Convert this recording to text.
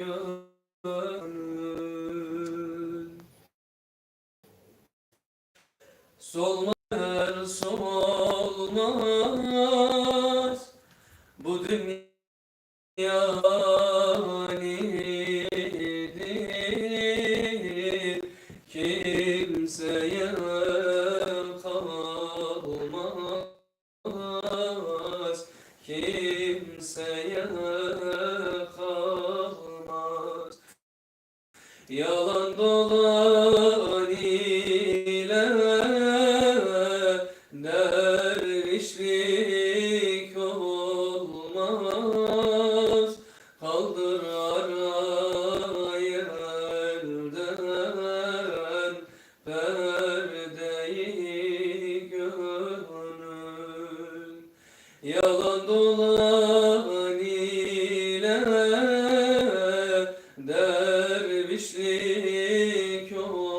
gönül Solmaz solmaz Bu dünya fanidir Kimseye kalmaz. Kimseye kalmaz Yalan dolan ile dervişlik olmaz. Kaldır arayı elden perdeyi gönül. Yalan dolan ile dervişlik olmaz